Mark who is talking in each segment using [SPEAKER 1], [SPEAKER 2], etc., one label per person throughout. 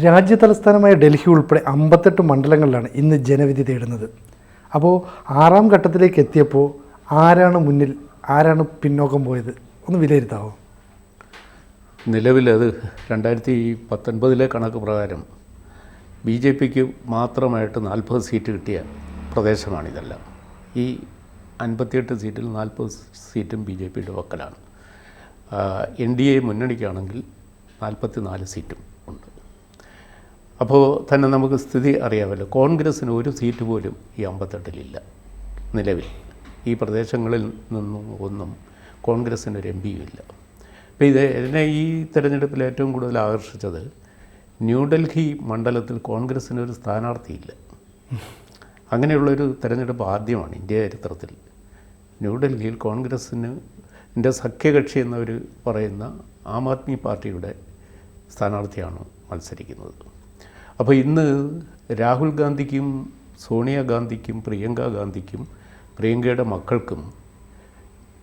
[SPEAKER 1] രാജ്യ തലസ്ഥാനമായ ഡൽഹി ഉൾപ്പെടെ അമ്പത്തെട്ട് മണ്ഡലങ്ങളിലാണ് ഇന്ന് ജനവിധി തേടുന്നത്. അപ്പോൾ ആറാം ഘട്ടത്തിലേക്ക് എത്തിയപ്പോൾ ആരാണ് മുന്നിൽ ആരാണ് പിന്നോക്കം പോയത്? ഒന്ന് വിലയിരുത്താവോ?
[SPEAKER 2] നിലവിലത് രണ്ടായിരത്തി പത്തൊൻപതിലെ കണക്ക് പ്രകാരം ബി ജെ പിക്ക് മാത്രമായിട്ട് നാൽപ്പത് സീറ്റ് കിട്ടിയ പ്രദേശമാണിതെല്ലാം. ഈ അൻപത്തിയെട്ട് സീറ്റിൽ നാൽപ്പത് സീറ്റും ബി ജെ പിയുടെ വക്കലാണ് എൻ ഡി എ മുന്നണിക്കാണെങ്കിൽ നാൽപ്പത്തി നാല് സീറ്റും. അപ്പോൾ തന്നെ നമുക്ക് സ്ഥിതി അറിയാമല്ലോ. കോൺഗ്രസ്സിന് ഒരു സീറ്റ് പോലും ഈ അമ്പത്തെട്ടിലില്ല നിലവിൽ. ഈ പ്രദേശങ്ങളിൽ നിന്നും ഒന്നും കോൺഗ്രസ്സിന് ഒരു എം പിയും ഇല്ല. അപ്പോൾ ഇത് എന്നെ ഈ തെരഞ്ഞെടുപ്പിൽ ഏറ്റവും കൂടുതൽ ആകർഷിച്ചത് ന്യൂഡൽഹി മണ്ഡലത്തിൽ കോൺഗ്രസ്സിന് ഒരു സ്ഥാനാർത്ഥിയില്ല. അങ്ങനെയുള്ളൊരു തെരഞ്ഞെടുപ്പ് ആദ്യമാണ് ഇന്ത്യ ചരിത്രത്തിൽ. ന്യൂഡൽഹിയിൽ കോൺഗ്രസ്സിന് എന്റെ സഖ്യകക്ഷി എന്നവർ പറയുന്ന ആം ആദ്മി പാർട്ടിയുടെ സ്ഥാനാർത്ഥിയാണ് മത്സരിക്കുന്നത്. അപ്പോൾ ഇന്ന് രാഹുൽ ഗാന്ധിക്കും സോണിയാഗാന്ധിക്കും പ്രിയങ്ക ഗാന്ധിക്കും പ്രിയങ്കയുടെ മക്കൾക്കും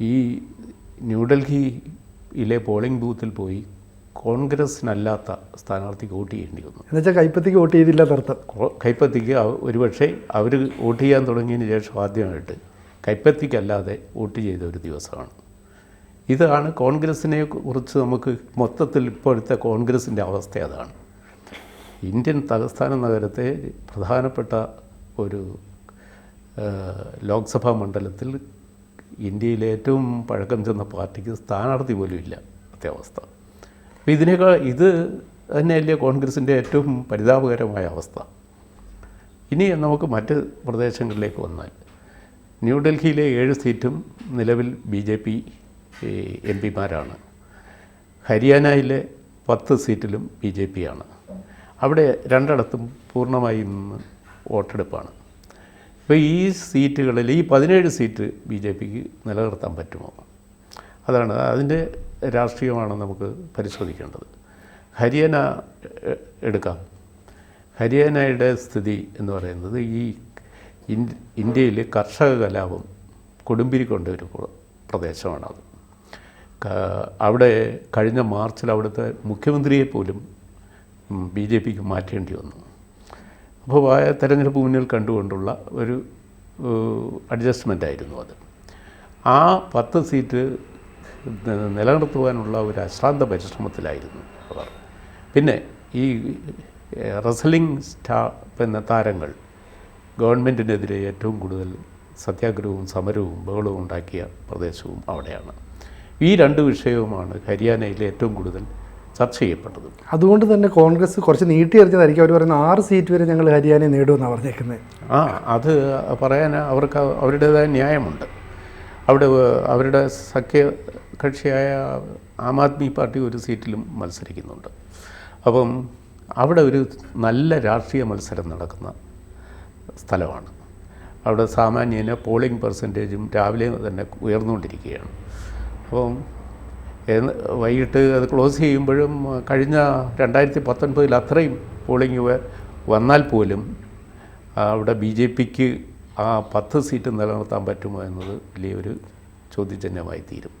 [SPEAKER 2] ഈ ന്യൂഡൽഹിയിലെ പോളിംഗ് ബൂത്തിൽ പോയി കോൺഗ്രസ്സിനല്ലാത്ത സ്ഥാനാർത്ഥിക്ക് വോട്ട് ചെയ്യേണ്ടി വന്നു.
[SPEAKER 1] എന്നുവെച്ചാൽ കൈപ്പത്തിക്ക് വോട്ട് ചെയ്തില്ല
[SPEAKER 2] കോ- കൈപ്പത്തിക്ക് ഒരുപക്ഷെ അവർ വോട്ട് ചെയ്യാൻ തുടങ്ങിയതിന് ശേഷം ആദ്യമായിട്ട് കൈപ്പത്തിക്കല്ലാതെ വോട്ട് ചെയ്ത ഒരു ദിവസമാണ്. ഇതാണ് കോൺഗ്രസിനെ കുറിച്ച് നമുക്ക് മൊത്തത്തിൽ ഇപ്പോഴത്തെ കോൺഗ്രസിന്റെ അവസ്ഥ അതാണ്. ഇന്ത്യൻ തലസ്ഥാന നഗരത്തെ പ്രധാനപ്പെട്ട ഒരു ലോക്സഭാ മണ്ഡലത്തിൽ ഇന്ത്യയിലെ ഏറ്റവും പഴക്കം ചെന്ന പാർട്ടിക്ക് സ്ഥാനാർത്ഥി പോലും ഇല്ല. അത്യാവസ്ഥ അപ്പോൾ ഇതിനേക്കാൾ ഇത് തന്നെയല്ലേ കോൺഗ്രസിന്റെ ഏറ്റവും പരിതാപകരമായ അവസ്ഥ. ഇനി നമുക്ക് മറ്റ് പ്രദേശങ്ങളിലേക്ക് വന്നാൽ. ന്യൂഡൽഹിയിലെ ഏഴ് സീറ്റും നിലവിൽ ബി ജെ പി എം പിമാരാണ്. ഹരിയാനയിലെ പത്ത് സീറ്റിലും ബി ജെ പി ആണ്. അവിടെ രണ്ടിടത്തും പൂർണമായും വോട്ടെടുപ്പാണ്. ഇപ്പോൾ ഈ സീറ്റുകളിൽ ഈ പതിനേഴ് സീറ്റ് ബി ജെ പിക്ക് നിലനിർത്താൻ പറ്റുമോ? അതാണ് അതിന്റെ രാഷ്ട്രീയമാണ് നമുക്ക് പരിശോധിക്കേണ്ടത്. ഹരിയാന എടുക്കാം. ഹരിയാനയുടെ സ്ഥിതി എന്ന് പറയുന്നത് ഈ ഇന്ത്യയിൽ കർഷക കലാപം കൊടുമ്പിരി പ്ര- പ്രദേശമാണത്. അവിടെ കഴിഞ്ഞ മാർച്ചിൽ അവിടുത്തെ മുഖ്യമന്ത്രിയെ പോലും ബി ജെ പിക്ക് മാറ്റേണ്ടി വന്നു. അപ്പോൾ ആ തെരഞ്ഞെടുപ്പ് മുന്നിൽ കണ്ടുകൊണ്ടുള്ള ഒരു അഡ്ജസ്റ്റ്മെന്റ് ആയിരുന്നു അത്. ആ പത്ത് സീറ്റ് നിലനിർത്തുവാനുള്ള ഒരു അശ്രാന്ത പരിശ്രമത്തിലായിരുന്നു അവർ. പിന്നെ ഈ റസലിംഗ് സ്റ്റാ എന്ന താരങ്ങൾ ഗവൺമെന്റിനെതിരെ ഏറ്റവും കൂടുതൽ സത്യാഗ്രഹവും സമരവും ബഹളവും ഉണ്ടാക്കിയ പ്രദേശവും അവിടെയാണ്. ഈ രണ്ട് വിഷയവുമാണ് ഹരിയാനയിലെ ഏറ്റവും കൂടുതൽ ചർച്ച ചെയ്യപ്പെട്ടത്.
[SPEAKER 1] അതുകൊണ്ട് തന്നെ കോൺഗ്രസ് കുറച്ച് നീട്ടി എറിഞ്ഞതായിരിക്കും. അവർ പറയുന്ന ആറ് സീറ്റ് വരെ ഞങ്ങൾ ഹരിയാനയെ നേടുമെന്നാണ് പറഞ്ഞേക്കുന്നത്
[SPEAKER 2] ആ അത് പറയാൻ അവർക്ക് അവരുടേതായ ന്യായമുണ്ട്. അവിടെ അവരുടെ സഖ്യ കക്ഷിയായ ആം ആദ്മി പാർട്ടി ഒരു സീറ്റിലും മത്സരിക്കുന്നുണ്ട്. അപ്പം അവിടെ ഒരു നല്ല രാഷ്ട്രീയ മത്സരം നടക്കുന്ന സ്ഥലമാണ്. അവിടെ സാമാന്യേന പോളിംഗ് പെർസെന്റേജും രാവിലെ തന്നെ ഉയർന്നുകൊണ്ടിരിക്കുകയാണ്. അപ്പം വൈകിട്ട് അത് ക്ലോസ് ചെയ്യുമ്പോഴും കഴിഞ്ഞ രണ്ടായിരത്തി പത്തൊൻപതിൽ അത്രയും പോളിംഗ് വന്നാൽ പോലും അവിടെ ബി ജെ പിക്ക് ആ പത്ത് സീറ്റ് നിലനിർത്താൻ പറ്റുമോ എന്നത് വലിയൊരു ചോദ്യചിഹ്നമായി തീരും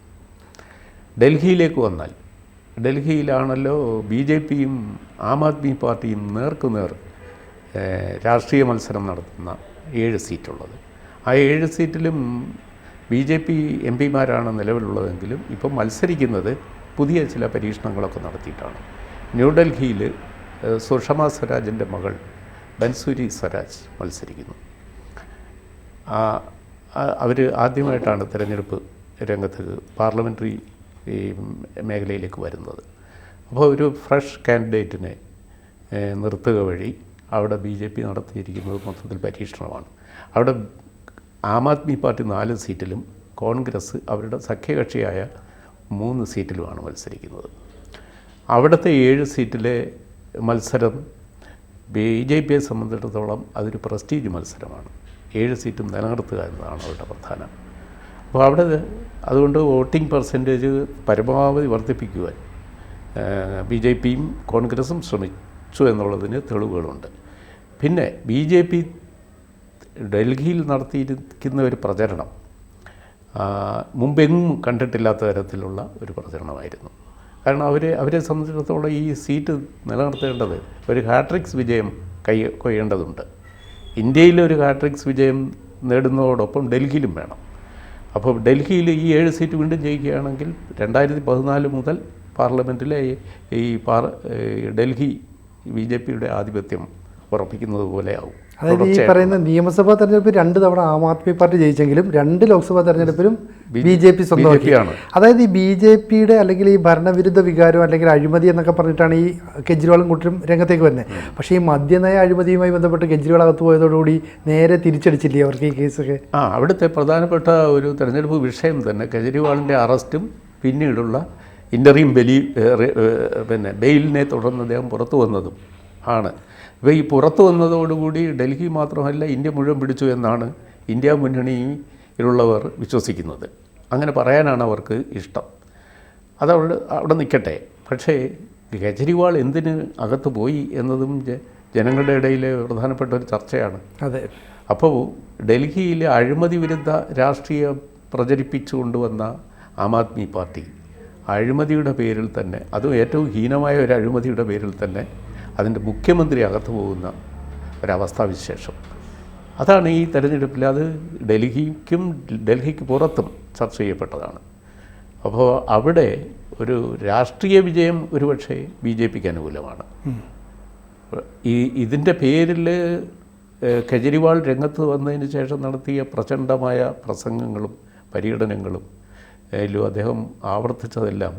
[SPEAKER 2] ഡൽഹിയിലേക്ക് വന്നാൽ ഡൽഹിയിലാണല്ലോ ബി ജെ പിയും ആം ആദ്മി പാർട്ടിയും നേർക്കുനേർ രാഷ്ട്രീയ മത്സരം നടത്തുന്ന ഏഴ് സീറ്റുള്ളത്. ആ ഏഴ് സീറ്റിലും ബി ജെ പി എം പിമാരാണ് നിലവിലുള്ളതെങ്കിലും ഇപ്പം മത്സരിക്കുന്നത് പുതിയ ചില പരീക്ഷണങ്ങളൊക്കെ നടത്തിയിട്ടാണ്. ന്യൂഡൽഹിയിൽ സുഷമ സ്വരാജിന്റെ മകൾ ബൻസൂരി സ്വരാജ് മത്സരിക്കുന്നു. അവർ ആദ്യമായിട്ടാണ് തിരഞ്ഞെടുപ്പ് രംഗത്ത് പാർലമെന്ററി ഈ മേഖലയിലേക്ക് വരുന്നത്. അപ്പോൾ ഒരു ഫ്രഷ് കാൻഡിഡേറ്റിനെ നിർത്തുക വഴി അവിടെ ബി ജെ പി നടത്തിയിരിക്കുന്നത് മൊത്തത്തിൽ പരീക്ഷണമാണ്. അവിടെ ആം ആദ്മി പാർട്ടി നാല് സീറ്റിലും കോൺഗ്രസ് അവരുടെ സഖ്യകക്ഷിയായ മൂന്ന് സീറ്റിലുമാണ് മത്സരിക്കുന്നത്. അവിടുത്തെ ഏഴ് സീറ്റിലെ മത്സരം ബി ജെ പിയെ സംബന്ധിച്ചിടത്തോളം അതൊരു പ്രസ്റ്റീജ് മത്സരമാണ്. ഏഴ് സീറ്റും നിലനിർത്തുക എന്നതാണ് അവരുടെ പ്രധാനം. അപ്പോൾ അവിടെ അതുകൊണ്ട് വോട്ടിംഗ് പെർസെന്റേജ് പരമാവധി വർദ്ധിപ്പിക്കുവാൻ ബി ജെ പിയും കോൺഗ്രസും ശ്രമിച്ചു എന്നുള്ളതിന് തെളിവുകളുണ്ട്. പിന്നെ ബി ജെ പി ഡൽഹിയിൽ നടത്തിയിരിക്കുന്ന ഒരു പ്രചരണം മുമ്പെങ്ങും കണ്ടിട്ടില്ലാത്ത തരത്തിലുള്ള ഒരു പ്രചരണമായിരുന്നു. കാരണം അവർ അവരെ സംബന്ധിച്ചിടത്തോളം ഈ സീറ്റ് നിലനിർത്തേണ്ടത് ഒരു ഹാട്രിക്സ് വിജയം കൈ കൊയ്യേണ്ടതുണ്ട്. ഇന്ത്യയിൽ ഒരു ഹാട്രിക്സ് വിജയം നേടുന്നതോടൊപ്പം ഡൽഹിയിലും വേണം. അപ്പോൾ ഡൽഹിയിൽ ഈ ഏഴ് സീറ്റ് വീണ്ടും ജയിക്കുകയാണെങ്കിൽ രണ്ടായിരത്തി പതിനാല് മുതൽ പാർലമെന്റിലെ ഈ പാർ ഡൽഹി ബി ജെ പിയുടെ ആധിപത്യം ഉറപ്പിക്കുന്നത് പോലെയാവും.
[SPEAKER 1] അതായത് ഈ പറയുന്ന നിയമസഭാ തെരഞ്ഞെടുപ്പിൽ രണ്ട് തവണ ആം ആദ്മി പാർട്ടി ജയിച്ചെങ്കിലും രണ്ട് ലോക്സഭാ തെരഞ്ഞെടുപ്പിലും ബി ജെ പി
[SPEAKER 2] സ്വന്തമാക്കിയാണ്
[SPEAKER 1] അതായത് ഈ ബി ജെ പിയുടെ അല്ലെങ്കിൽ ഈ ഭരണവിരുദ്ധ വികാരം അല്ലെങ്കിൽ അഴിമതി എന്നൊക്കെ പറഞ്ഞിട്ടാണ് ഈ കെജ്രിവാളും കൂട്ടരും രംഗത്തേക്ക് വരുന്നത്. പക്ഷേ ഈ മദ്യനയ അഴിമതിയുമായി ബന്ധപ്പെട്ട് കെജ്രിവാൾ അകത്ത് പോയതോടുകൂടി നേരെ തിരിച്ചടിച്ചില്ലേ അവർക്ക് ഈ കേസൊക്കെ?
[SPEAKER 2] ആ അവിടുത്തെ പ്രധാനപ്പെട്ട ഒരു തെരഞ്ഞെടുപ്പ് വിഷയം തന്നെ കെജ്രിവാളിന്റെ അറസ്റ്റും പിന്നീടുള്ള ഇന്റർവ്യൂ ബലി പിന്നെ ബെയിലിനെ തുടർന്ന് അദ്ദേഹം പുറത്തു വന്നതും ആണ്. ഇപ്പോൾ ഈ പുറത്തു വന്നതോടുകൂടി ഡൽഹി മാത്രമല്ല ഇന്ത്യ മുഴുവൻ പിടിച്ചു എന്നാണ് ഇന്ത്യ മുന്നണിയിലുള്ളവർ വിശ്വസിക്കുന്നത്. അങ്ങനെ പറയാനാണ് അവർക്ക് ഇഷ്ടം. അതവിടെ അവിടെ നിൽക്കട്ടെ. പക്ഷേ കെജ്രിവാൾ എന്തിന് അകത്ത് പോയി എന്നതും ജനങ്ങളുടെ ഇടയിലെ പ്രധാനപ്പെട്ട ഒരു ചർച്ചയാണ്.
[SPEAKER 1] അതെ.
[SPEAKER 2] അപ്പോൾ ഡൽഹിയിലെ അഴിമതി വിരുദ്ധ രാഷ്ട്രീയം പ്രചരിപ്പിച്ചു കൊണ്ടുവന്ന ആം ആദ്മി പാർട്ടി അഴിമതിയുടെ പേരിൽ തന്നെ അതും ഏറ്റവും ഹീനമായ ഒരു അഴിമതിയുടെ പേരിൽ തന്നെ അതിന്റെ മുഖ്യമന്ത്രി അകത്ത് പോകുന്ന ഒരവസ്ഥാവിശേഷം അതാണ് ഈ തെരഞ്ഞെടുപ്പിൽ അത് ഡൽഹിക്കും ഡൽഹിക്ക് പുറത്തും ചർച്ച ചെയ്യപ്പെട്ടതാണ്. അപ്പോൾ അവിടെ ഒരു രാഷ്ട്രീയ വിജയം ഒരുപക്ഷെ ബി ജെ പിക്ക് അനുകൂലമാണ് ഈ ഇതിന്റെ പേരിൽ കെജ്രിവാൾ രംഗത്ത് വന്നതിന് ശേഷം നടത്തിയ പ്രചണ്ഡമായ പ്രസംഗങ്ങളും പര്യടനങ്ങളും അതിലും അദ്ദേഹം ആവർത്തിച്ചതെല്ലാം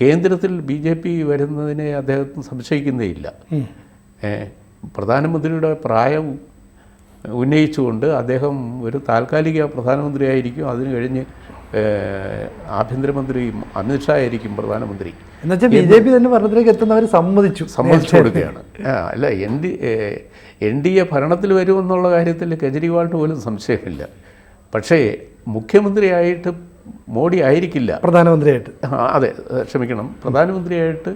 [SPEAKER 2] കേന്ദ്രത്തിൽ ബി ജെ പി വരുന്നതിനെ അദ്ദേഹം സംശയിക്കുന്നേയില്ല. ഇല്ല പ്രധാനമന്ത്രിയുടെ പ്രായം ഉന്നയിച്ചുകൊണ്ട് അദ്ദേഹം ഒരു താൽക്കാലിക പ്രധാനമന്ത്രിയായിരിക്കും. അതിന് കഴിഞ്ഞ് ആഭ്യന്തരമന്ത്രി ആഭ്യന്തരമന്ത്രിയും അമിത്ഷാ ആയിരിക്കും പ്രധാനമന്ത്രി
[SPEAKER 1] എന്നുവെച്ചാൽ ബി ജെ പി തന്നെ ഭരണത്തിലേക്ക് എത്തുന്നവർ സമ്മതിച്ചു
[SPEAKER 2] സമ്മതിച്ചു കൊടുക്കുകയാണ്. അല്ല N D N D A ഭരണത്തിൽ വരുമെന്നുള്ള കാര്യത്തിൽ കെജ്രിവാളിന് പോലും സംശയമില്ല. പക്ഷേ മുഖ്യമന്ത്രിയായിട്ട് മോഡി ആയിരിക്കില്ല.
[SPEAKER 1] പ്രധാനമന്ത്രിയായിട്ട്.
[SPEAKER 2] അതെ ക്ഷമിക്കണം. പ്രധാനമന്ത്രിയായിട്ട്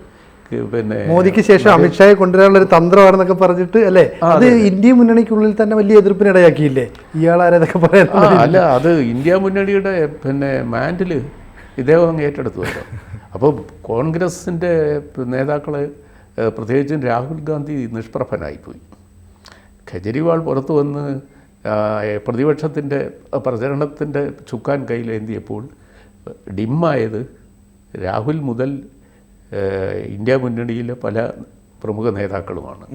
[SPEAKER 2] പിന്നെ
[SPEAKER 1] മോദിക്ക് ശേഷം അമിത്ഷായെ കൊണ്ടുവരാനുള്ള ഒരു തന്ത്രമാണെന്നൊക്കെ പറഞ്ഞിട്ട് അല്ലേ? അത് ഇന്ത്യ മുന്നണിക്കുള്ളിൽ തന്നെ വലിയ എതിർപ്പിനിടയാക്കിയില്ലേ ഇയാളാരതൊക്കെ പറയാൻ
[SPEAKER 2] അല്ല അത് ഇന്ത്യ മുന്നണിയുടെ പിന്നെ മാൻഡിൽ ഇദ്ദേഹം അങ്ങ് ഏറ്റെടുത്തുവല്ലോ അപ്പോൾ കോൺഗ്രസിന്റെ നേതാക്കളെ പ്രത്യേകിച്ചും രാഹുൽ ഗാന്ധി നിഷ്പ്രഭനായിപ്പോയി. കെജ്രിവാൾ പുറത്തു വന്ന് പ്രതിപക്ഷത്തിന്റെ പ്രചരണത്തിന്റെ ചുക്കാൻ കയ്യിലേന്തിയപ്പോൾ ഡിമ്മായത് രാഹുൽ മുതൽ ഇന്ത്യ മുന്നണിയിലെ പല പ്രമുഖ നേതാക്കളുമാണ്.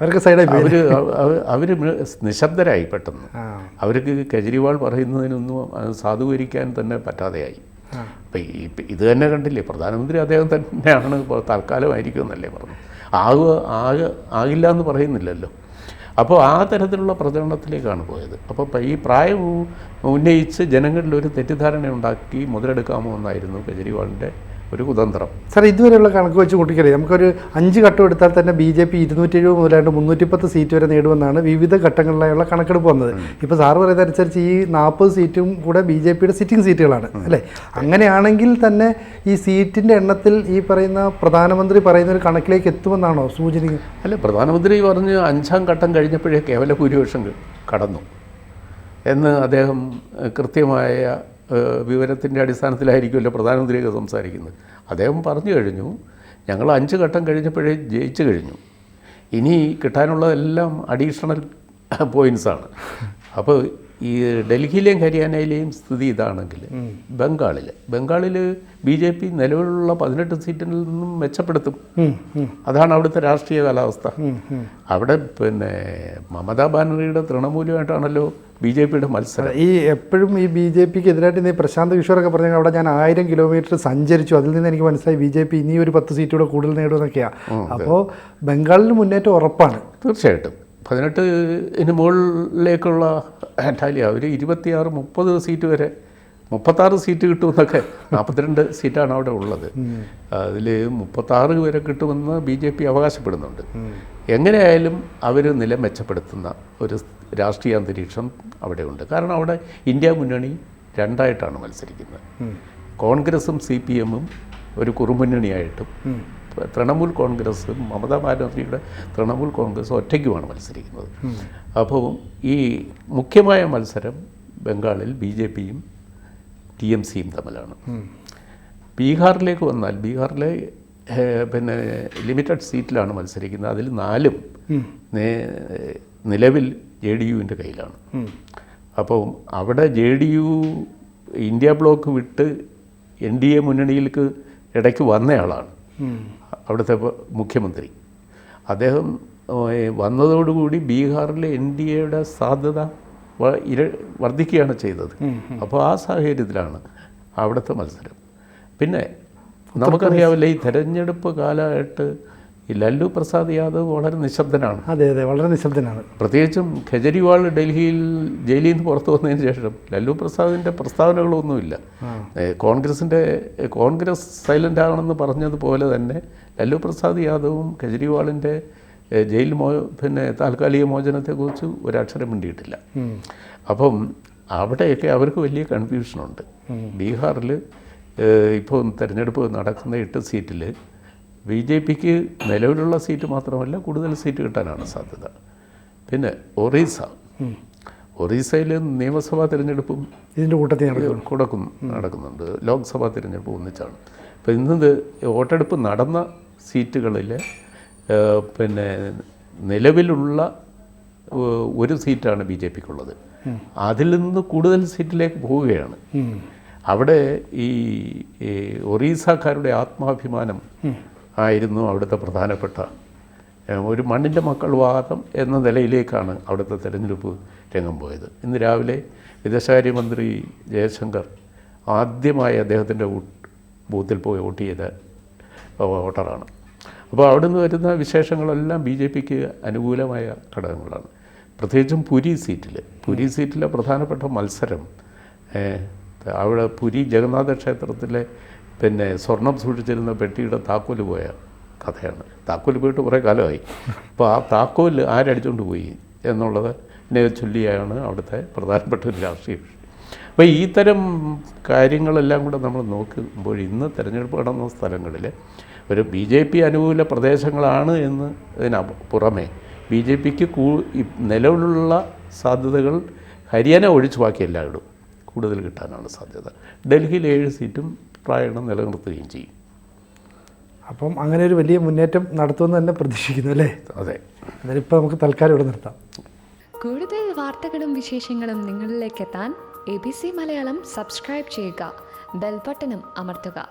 [SPEAKER 1] അവർക്ക് സൈഡായി അവർ
[SPEAKER 2] അവർ അവ- അവർ മി- നിശബ്ദരായി പെട്ടെന്ന്. അവർക്ക് കെജ്രിവാൾ പറയുന്നതിനൊന്നും സാധൂകരിക്കാൻ തന്നെ പറ്റാതെയായി. അപ്പം ഈ ഇത് തന്നെ കണ്ടില്ലേ പ്രധാനമന്ത്രി അദ്ദേഹം തന്നെയാണ് ഇപ്പോൾ തൽക്കാലമായിരിക്കും എന്നല്ലേ പറഞ്ഞു ആകുക ആക ആകില്ല എന്ന് പറയുന്നില്ലല്ലോ. അപ്പോൾ ആ തരത്തിലുള്ള പ്രചരണത്തിലേക്കാണ് പോയത്. അപ്പോൾ ഈ പ്രായം ഉന്നയിച്ച് ജനങ്ങളിൽ ഒരു തെറ്റിദ്ധാരണ ഉണ്ടാക്കി മുതലെടുക്കാമോ എന്നായിരുന്നു കെജ്രിവാളിന്റെ ഒരു കുതന്ത്രം.
[SPEAKER 1] സാർ ഇതുവരെയുള്ള കണക്ക് വെച്ച് കൂട്ടിക്കറിയാം നമുക്കൊരു അഞ്ച് ഘട്ടം എടുത്താൽ തന്നെ ബി ജെ പി ഇരുന്നൂറ്റി എഴുപത് മുതലായിട്ട് മുന്നൂറ്റിപ്പത്ത് സീറ്റ് വരെ നേടുമെന്നാണ് വിവിധ ഘട്ടങ്ങളിലായുള്ള കണക്കെടുപ്പ് വന്നത്. ഇപ്പോൾ സാറ് പറയുന്നതനുസരിച്ച് ഈ നാൽപ്പത് സീറ്റും കൂടെ ബി ജെ പിയുടെ സിറ്റിംഗ് സീറ്റുകളാണ് അല്ലേ? അങ്ങനെയാണെങ്കിൽ തന്നെ ഈ സീറ്റിന്റെ എണ്ണത്തിൽ ഈ പറയുന്ന പ്രധാനമന്ത്രി പറയുന്ന ഒരു കണക്കിലേക്ക് എത്തുമെന്നാണോ സൂചനയ്ക്ക്
[SPEAKER 2] അല്ല പ്രധാനമന്ത്രി പറഞ്ഞ് അഞ്ചാം ഘട്ടം കഴിഞ്ഞപ്പോഴേ കേവല ഭൂരിപക്ഷം കടന്നു എന്ന് അദ്ദേഹം കൃത്യമായ വിവരത്തിന്റെ അടിസ്ഥാനത്തിലായിരിക്കുമല്ലോ പ്രധാനമന്ത്രിയൊക്കെ സംസാരിക്കുന്നത്. അദ്ദേഹം പറഞ്ഞു കഴിഞ്ഞു ഞങ്ങൾ അഞ്ച് ഘട്ടം കഴിഞ്ഞപ്പോഴേ ജയിച്ചു കഴിഞ്ഞു. ഇനി കിട്ടാനുള്ളതെല്ലാം അഡീഷണൽ പോയിൻസാണ് അപ്പോൾ ഈ ഡൽഹിയിലെയും ഹരിയാനയിലെയും സ്ഥിതി ഇതാണെങ്കിൽ ബംഗാളിൽ ബംഗാളിൽ ബി ജെ പി നിലവിലുള്ള പതിനെട്ട് സീറ്റിൽ നിന്നും മെച്ചപ്പെടുത്തും. അതാണ് അവിടുത്തെ രാഷ്ട്രീയ കാലാവസ്ഥ. അവിടെ പിന്നെ മമതാ ബാനർജിയുടെ തൃണമൂലമായിട്ടാണല്ലോ ബി ജെ പിയുടെ മത്സരം.
[SPEAKER 1] ഈ എപ്പോഴും ഈ ബി ജെ പിക്ക് എതിരായിട്ട് ഇന്ന് ഈ പ്രശാന്ത് കിഷോറൊക്കെ പറഞ്ഞാൽ അവിടെ ഞാൻ ആയിരം കിലോമീറ്റർ സഞ്ചരിച്ചു. അതിൽ നിന്ന് എനിക്ക് മനസ്സിലായി ബി ജെ പി ഇനി ഒരു പത്ത് സീറ്റ് കൂടെ കൂടുതൽ നേടുമെന്നൊക്കെയാണ് അപ്പോൾ ബംഗാളിൽ മുന്നേറ്റം ഉറപ്പാണ്.
[SPEAKER 2] തീർച്ചയായിട്ടും. പതിനെട്ടിന് മുകളിലേക്കുള്ള ടാലി. അവർ ഇരുപത്തിയാറ് മുപ്പത് സീറ്റ് വരെ മുപ്പത്താറ് സീറ്റ് കിട്ടുമെന്നൊക്കെ നാൽപ്പത്തിരണ്ട് സീറ്റാണ് അവിടെ ഉള്ളത്. അതിൽ മുപ്പത്താറ് വരെ കിട്ടുമെന്ന് ബി ജെ പി അവകാശപ്പെടുന്നുണ്ട്. എങ്ങനെയായാലും അവർ നില മെച്ചപ്പെടുത്തുന്ന ഒരു രാഷ്ട്രീയ അന്തരീക്ഷം അവിടെയുണ്ട്. കാരണം അവിടെ ഇന്ത്യ മുന്നണി രണ്ടായിട്ടാണ് മത്സരിക്കുന്നത്. കോൺഗ്രസും സി പി എമ്മും ഒരു കുറുമുന്നണിയായിട്ടും തൃണമൂൽ കോൺഗ്രസ് മമതാ ബാനർജിയുടെ തൃണമൂൽ കോൺഗ്രസ് ഒറ്റയ്ക്കുമാണ് മത്സരിക്കുന്നത്. അപ്പോൾ ഈ മുഖ്യമായ മത്സരം ബംഗാളിൽ ബി ജെ പിയും ടി എം സിയും തമ്മിലാണ്. ബീഹാറിലേക്ക് വന്നാൽ ബീഹാറിലെ പിന്നെ ലിമിറ്റഡ് സീറ്റിലാണ് മത്സരിക്കുന്നത്. അതിൽ നാലും നിലവിൽ ജെ ഡി യുവിന്റെ കയ്യിലാണ്. അപ്പോൾ അവിടെ J D U India bloc വിട്ട് എൻ ഡി എ മുന്നണിയിലേക്ക് ഇടയ്ക്ക് വന്നയാളാണ്. അവിടുത്തെ മുഖ്യമന്ത്രി. അദ്ദേഹം വന്നതോടുകൂടി ബീഹാറിലെ എൻ ഡി എയുടെ സാധ്യത ഇര വർദ്ധിക്കുകയാണ് ചെയ്തത്. അപ്പോൾ ആ സാഹചര്യത്തിലാണ് അവിടുത്തെ മത്സരം. പിന്നെ നമുക്കറിയാവില്ല ഈ തെരഞ്ഞെടുപ്പ് കാലമായിട്ട് ഈ ലല്ലു പ്രസാദ് യാദവ് വളരെ നിശബ്ദനാണ്.
[SPEAKER 1] അതെ അതെ വളരെ നിശബ്ദനാണ്.
[SPEAKER 2] പ്രത്യേകിച്ചും കെജ്രിവാൾ ഡൽഹിയിൽ ജയിലിൽ നിന്ന് പുറത്തു വന്നതിന് ശേഷം ലല്ലു പ്രസാദിന്റെ പ്രസ്താവനകളൊന്നുമില്ല. കോൺഗ്രസിന്റെ കോൺഗ്രസ് സൈലന്റ് ആണെന്ന് പറഞ്ഞതുപോലെ തന്നെ ലല്ലു പ്രസാദ് യാദവും കെജ്രിവാളിന്റെ ജയിൽ മോ പിന്നെ താൽക്കാലിക മോചനത്തെക്കുറിച്ച് ഒരക്ഷരം മിണ്ടിയിട്ടില്ല. അപ്പം അവിടെയൊക്കെ അവർക്ക് വലിയ കൺഫ്യൂഷനുണ്ട് ബീഹാറിൽ ഇപ്പോൾ തിരഞ്ഞെടുപ്പ് നടക്കുന്ന എട്ട് സീറ്റിൽ ബി ജെ പിക്ക് നിലവിലുള്ള സീറ്റ് മാത്രമല്ല കൂടുതൽ സീറ്റ് കിട്ടാനാണ് സാധ്യത. പിന്നെ ഒറീസ. ഒറീസയിൽ നിയമസഭാ തിരഞ്ഞെടുപ്പും
[SPEAKER 1] ഇതിന്റെ കൂട്ടത്തിൽ
[SPEAKER 2] കൂടക്കും നടക്കുന്നുണ്ട്. ലോക്സഭാ തിരഞ്ഞെടുപ്പ് ഒന്നിച്ചാണ്. അപ്പോൾ ഇന്നത് വോട്ടെടുപ്പ് നടന്ന സീറ്റുകളിൽ പിന്നെ നിലവിലുള്ള ഒരു സീറ്റാണ് ബി ജെ പിക്കുള്ളത്. അതിൽ നിന്ന് കൂടുതൽ സീറ്റിലേക്ക് പോവുകയാണ്. അവിടെ ഈ ഒറീസക്കാരുടെ ആത്മാഭിമാനം ആയിരുന്നു അവിടുത്തെ പ്രധാനപ്പെട്ട. ഒരു മണ്ണിന്റെ മക്കൾ വാദം എന്ന നിലയിലേക്കാണ് അവിടുത്തെ തെരഞ്ഞെടുപ്പ് രംഗം പോയത്. ഇന്ന് രാവിലെ വിദേശകാര്യമന്ത്രി ജയശങ്കർ ആദ്യമായി അദ്ദേഹത്തിന്റെ ബൂത്തിൽ പോയി വോട്ട് ചെയ്ത വോട്ടറാണ്. അപ്പോൾ അവിടെ നിന്ന് വരുന്ന വിശേഷങ്ങളെല്ലാം ബി ജെ പിക്ക് അനുകൂലമായ ഘടകങ്ങളാണ്. പ്രത്യേകിച്ചും പുരി സീറ്റിൽ പുരി സീറ്റിലെ പ്രധാനപ്പെട്ട മത്സരം അവിടെ പുരി ജഗന്നാഥ ക്ഷേത്രത്തിലെ പിന്നെ സ്വർണം സൂക്ഷിച്ചിരുന്ന പെട്ടിയുടെ താക്കോൽ പോയ കഥയാണ്. താക്കോൽ പോയിട്ട് കുറേ കാലമായി. അപ്പോൾ ആ താക്കോൽ ആരടിച്ചുകൊണ്ട് പോയി എന്നുള്ളത് എന്നെ ചൊല്ലിയാണ് അവിടുത്തെ പ്രധാനപ്പെട്ട ഒരു രാഷ്ട്രീയ വിഷയം. അപ്പോൾ ഈ തരം കാര്യങ്ങളെല്ലാം കൂടെ നമ്മൾ നോക്കുമ്പോൾ ഇന്ന് തിരഞ്ഞെടുപ്പ് നടന്ന സ്ഥലങ്ങളിൽ ഒരു ബി ജെ പി അനുകൂല പ്രദേശങ്ങളാണ് എന്ന് ഇതിന് പുറമെ ബി ജെ പിക്ക് കൂ നിലവിലുള്ള സാധ്യതകൾ ഹരിയാന ഒഴിച്ചു ബാക്കി എല്ലായിടും കൂടുതൽ കിട്ടാനാണ് സാധ്യത. ഡൽഹിയിൽ ഏഴ് സീറ്റും പ്രായണം നിലനിർത്തുകയും ചെയ്യും.
[SPEAKER 1] അപ്പം അങ്ങനെ ഒരു വലിയ മുന്നേറ്റം നടത്തുമെന്ന് തന്നെ പ്രതീക്ഷിക്കുന്നു അല്ലേ?
[SPEAKER 2] അതെ.
[SPEAKER 1] എന്നാലും ഇപ്പോൾ നമുക്ക് തൽക്കാലം ഇവിടെ നിർത്താം.
[SPEAKER 3] കൂടുതൽ വാർത്തകളും വിശേഷങ്ങളും നിങ്ങളിലേക്ക് എത്താൻ A B C Malayalam subscribe ചെയ്യുക. ബെൽബട്ടനും അമർത്തുക.